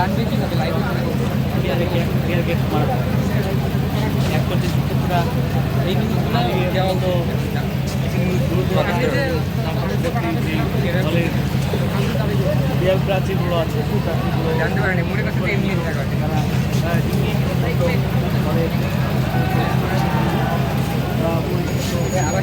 জানবে লাইভে নিউজগুলো দেওয়া প্রাচীরগুলো আছে আবার